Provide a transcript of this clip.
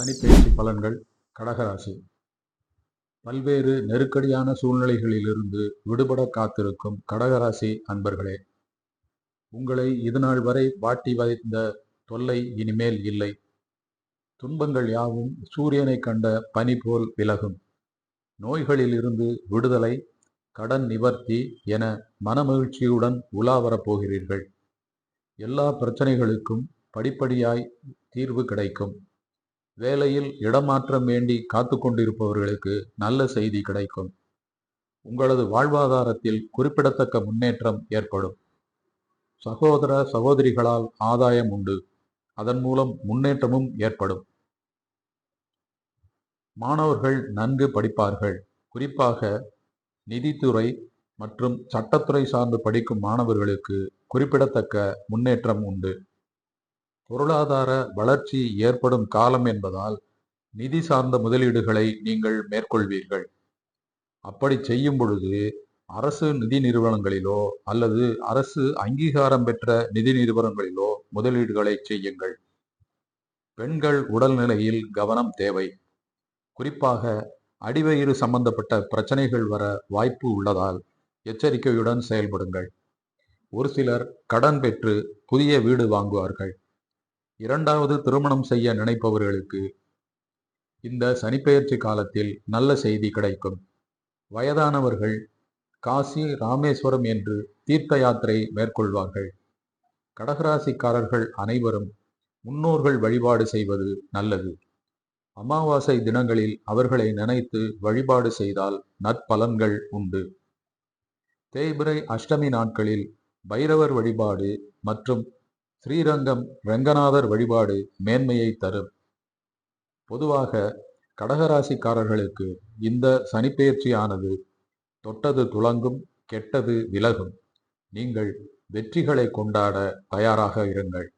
சனிப்பெயர்ச்சி பலன்கள் கடகராசி. பல்வேறு நெருக்கடியான சூழ்நிலைகளிலிருந்து விடுபட காத்திருக்கும் கடகராசி அன்பர்களே உங்களை இதுநாள் வரை வாட்டி வதைந்த தொல்லை இனிமேல் இல்லை. துன்பங்கள் யாவும் சூரியனை கண்ட பனி போல் விலகும். நோய்களிலிருந்து விடுதலை கடன் நிவர்த்தி என மனமகிழ்ச்சியுடன் உலா வரப்போகிறீர்கள் எல்லா பிரச்சனைகளுக்கும் படிப்படியாய் தீர்வு கிடைக்கும். வேலையில் இடமாற்றம் வேண்டி காத்து கொண்டிருப்பவர்களுக்கு நல்ல செய்தி கிடைக்கும். உங்களது வாழ்வாதாரத்தில் குறிப்பிடத்தக்க முன்னேற்றம் ஏற்படும். சகோதர சகோதரிகளால் ஆதாயம் உண்டு. அதன் மூலம் முன்னேற்றமும் ஏற்படும். மாணவர்கள் நன்கு படிப்பார்கள். குறிப்பாக நிதித்துறை மற்றும் சட்டத்துறை சார்ந்து படிக்கும் மாணவர்களுக்கு குறிப்பிடத்தக்க முன்னேற்றம் உண்டு. பொருளாதார வளர்ச்சி ஏற்படும் காலம் என்பதால் நிதி சார்ந்த முதலீடுகளை நீங்கள் மேற்கொள்வீர்கள். அப்படி செய்யும் பொழுது அரசு நிதி நிறுவனங்களிலோ அல்லது அரசு அங்கீகாரம் பெற்ற நிதி நிறுவனங்களிலோ முதலீடுகளை செய்யுங்கள். பெண்கள் உடல்நிலையில் கவனம் தேவை. குறிப்பாக அடிவயிறு சம்பந்தப்பட்ட பிரச்சனைகள் வர வாய்ப்பு உள்ளதால் எச்சரிக்கையுடன் செயல்படுங்கள். ஒரு சிலர் கடன் பெற்று புதிய வீடு வாங்குவார்கள். இரண்டாவது திருமணம் செய்ய நினைப்பவர்களுக்கு இந்த சனிப்பெயர்ச்சி காலத்தில் நல்ல செய்தி கிடைக்கும். வயதானவர்கள் காசி ராமேஸ்வரம் என்று தீர்த்த யாத்திரை மேற்கொள்வார்கள். கடகராசிக்காரர்கள் அனைவரும் முன்னோர்கள் வழிபாடு செய்வது நல்லது. அமாவாசை தினங்களில் அவர்களை நினைத்து வழிபாடு செய்தால் நற்பலன்கள் உண்டு. தேய்பிரை அஷ்டமி நாட்களில் பைரவர் வழிபாடு மற்றும் ஸ்ரீரங்கம் ரங்கநாதர் வழிபாடு மேன்மையை தரும். பொதுவாக கடகராசிக்காரர்களுக்கு இந்த சனிப்பெயர்ச்சியானது தொட்டது துளங்கும் கெட்டது விலகும். நீங்கள் வெற்றிகளை கொண்டாட தயாராக இருங்கள்.